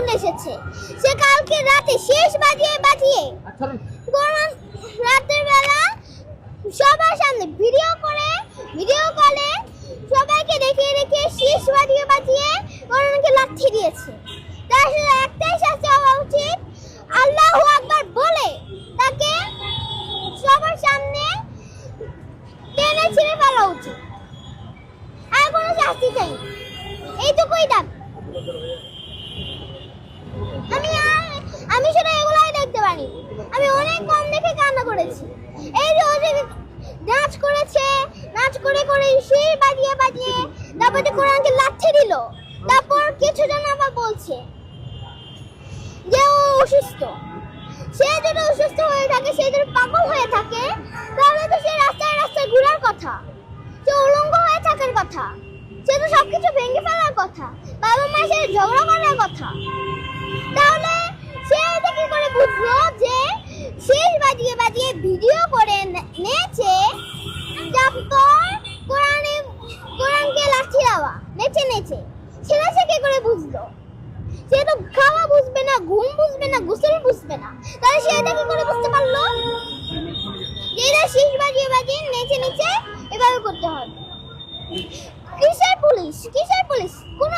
কারণ এসেছে। সে কালকে রাতে শেষ বাজিয়ে বাজিয়ে কোরআন রাতের বেলা সবার সামনে ভিডিও করে ভিডিও কলে সবাইকে দেখিয়ে দেখিয়ে শেষ বাজিয়ে বাজিয়ে কোরআনকে লাথি দিয়েছে। তার সাথে একটাই শাস্তি হওয়া উচিত আল্লাহু আকবার বলে তাকে সবার সামনে টেনে ছিঁড়ে ফেলা উচিত। আর কোনো শাস্তি চাই এইটুকুই দাম করেছি। এই যে ও যে নাচ করেছে, নাচ করে করে সেই বাজিয়ে বাজিয়ে তারপর যে কোরআনকে লাথি দিল। তারপর কিছু জন আবার বলছে যে ও অসুস্থ। সে যদি অসুস্থ হয়ে থাকে, সে যদি পাগল হয়ে থাকে, তাহলে তো সে রাস্তায় রাস্তায় ঘোরার কথা। সে উলঙ্গ হয়ে থাকার কথা। সে তো সবকিছু ভেঙে ফেলার কথা। বাবা মায়ের সাথে ঝগড়া করার কথা। তাহলে সে এটা কি করে বুঝলো যে শেষ বাজিয়ে বাজিয়ে ভিডিও করে নে- নেচে তারপর কোরআনে কোরআনকে লাঠি দেওয়া নেচে সেটা সে কি করে বুঝলো? সে তো খাওয়া বুঝবে না, ঘুম বুঝবে না, গোসল বুঝবে না। তাহলে সে এটা কি করে বুঝতে পারল? এটা শেষ বাজিয়ে বাজিয়ে নেচে নেচে এভাবে করতে হবে কিসের পুলিশ? কিসের পুলিশ? কোনো